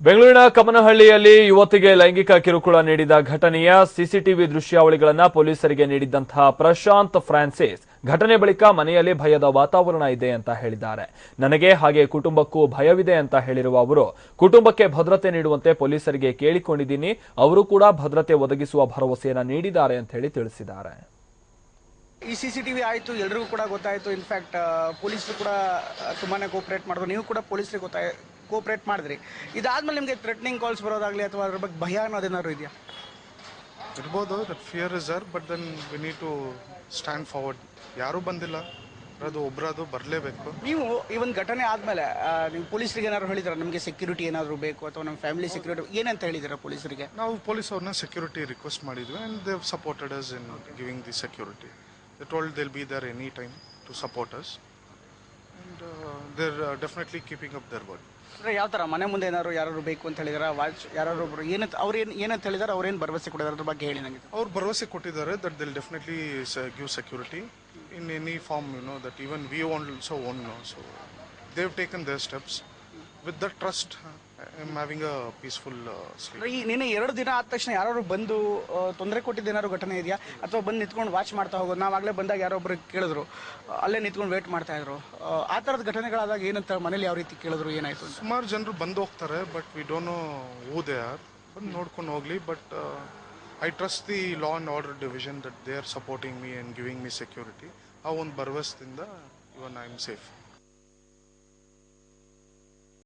ಬೆಂಗಳೂರಿನ ಕಮನಹಳ್ಳಿಯಲ್ಲಿ ಯುವತಿಗೆ ಲೈಂಗಿಕ ಕಿರುಕುಳ ನೀಡಿದ ಘಟನೆಯ ಸಿಸಿಟಿವಿ ದೃಶ್ಯಾವಳಿಗಳನ್ನು ಪೊಲೀಸರಿಗೆ ನೀಡಿದ್ದಂತಹ ಪ್ರಶಾಂತ್ ಫ್ರಾನ್ಸಿಸ್ ಘಟನೆ ಬಳಿಕ ಮನೆಯಲ್ಲಿ ಭಯದ ವಾತಾವರಣ ಇದೆ ಅಂತ ಹೇಳಿದ್ದಾರೆ. ನನಗೆ ಹಾಗೆ ಕುಟುಂಬಕ್ಕೂ ಭಯವಿದೆ ಅಂತ ಹೇಳಿರುವ ಅವರು, ಕುಟುಂಬಕ್ಕೆ ಭದ್ರತೆ ನೀಡುವಂತೆ ಪೊಲೀಸರಿಗೆ ಕೇಳಿಕೊಂಡಿದ್ದೀನಿ. ಅವರು ಕೂಡ ಭದ್ರತೆ ಒದಗಿಸುವ ಭರವಸೆಯನ್ನು ನೀಡಿದ್ದಾರೆ ಅಂತ ಹೇಳಿ ತಿಳಿಸಿದ್ದಾರೆ. ಈ ಸಿ ಸಿ ಟಿ ವಿ ಆಯಿತು ಎಲ್ರಿಗೂ ಕೂಡ ಗೊತ್ತಾಯಿತು. ಇನ್ಫ್ಯಾಕ್ಟ್ ಪೊಲೀಸರು ಕೂಡ ತುಂಬಾ ಕೋಪ್ರೇಟ್ ಮಾಡಿದ್ರು. ನೀವು ಕೂಡ ಪೊಲೀಸರಿಗೆ ಗೊತ್ತಾಯ ಕೋಪ್ರೇಟ್ ಮಾಡಿದ್ರಿ. ಇದಾದ್ಮೇಲೆ ನಿಮಗೆ ಥ್ರೆಟ್ನಿಂಗ್ ಕಾಲ್ಸ್ ಬರೋದಾಗಲಿ ಅಥವಾ ಅದ್ರ ಬಗ್ಗೆ ಭಯ ಅನ್ನೋದೇನಾದ್ರು ಇದೆಯಾ? ಇರ್ಬೋದು that fear is are but then we need to stand forward ಯಾರೂ ಬಂದಿಲ್ಲ. ಅದು ಒಬ್ಬರದು ಬರಲೇಬೇಕು. ನೀವು ಈ ಒಂದು ಘಟನೆ ಆದಮೇಲೆ ನೀವು ಪೊಲೀಸರಿಗೆ ಏನಾದ್ರು ಹೇಳಿದ್ರೆ? ನಮಗೆ ಸೆಕ್ಯೂರಿಟಿ ಏನಾದರೂ ಬೇಕು ಅಥವಾ ನಮ್ಮ ಫ್ಯಾಮಿಲಿ ಸೆಕ್ಯೂರಿಟಿ ಏನಂತ ಹೇಳಿದಾರ ಪೊಲೀಸರಿಗೆ? ನಾವು ಪೊಲೀಸ್ ಅವ್ರನ್ನ ಸೆಕ್ಯೂರಿಟಿ ರಿಕ್ವೆಸ್ಟ್ ಮಾಡಿದ್ವಿ and they've supported us in giving the security they be there be time any time to And uh, and there definitely keeping up their word. ಅಂದರೆ ಯಾವ ತರ ಮನೆ ಮುಂದೆ ಏನಾದ್ರು ಯಾರು ಬೇಕು ಅಂತ ಹೇಳಿದಾರ? ವಾಚ್ ಯಾರು ಒಬ್ರು ಏನಂತ ಅವ್ರು ಏನು ಏನಂತ ಹೇಳಿದಾರೆ? ಏನು ಭರವಸೆ ಕೊಟ್ಟಿದ್ದಾರೆ ಅದ್ರ ಬಗ್ಗೆ ಹೇಳಿ ನನಗೆ. ಅವ್ರು ಭರವಸೆ ಕೊಟ್ಟಿದ್ದಾರೆ that they'll definitely give security in any form you know that even we own so own no so they've taken their steps with the trust I am having a peaceful sleep ಈ ನಿನ್ನೆ ಎರಡು ದಿನ ಆದ ತಕ್ಷಣ ಯಾರು ಬಂದು ತೊಂದರೆ ಕೊಟ್ಟಿದ್ದು ಏನಾದ್ರು ಘಟನೆ ಇದೆಯಾ? ಅಥವಾ ಬಂದು ನಿಂತ್ಕೊಂಡು ವಾಚ್ ಮಾಡ್ತಾ ಹೋಗೋದು? ನಾವಾಗಲೇ ಬಂದಾಗ ಯಾರೊಬ್ರು ಕೇಳಿದ್ರು. ಅಲ್ಲೇ ನಿಂತ್ಕೊಂಡು ವೇಟ್ ಮಾಡ್ತಾ ಇದ್ರು. ಆ, ಥರದ ಘಟನೆಗಳಾದಾಗ ಏನಂತ ಮನೇಲಿ ಯಾವ ರೀತಿ ಕೇಳಿದ್ರು ಏನಾಯ್ತು ಅಂತ? ಸುಮಾರು ಜನರು ಬಂದು ಹೋಗ್ತಾರೆ but we don't know who they are ಬಂದು ನೋಡ್ಕೊಂಡು ಹೋಗ್ಲಿ but I trust the law and order division that they are supporting me and giving me security ಆ ಒಂದು ಭರವಸೆಯಿಂದ ಇವನ್ ಐ ಆಮ್ ಸೇಫ್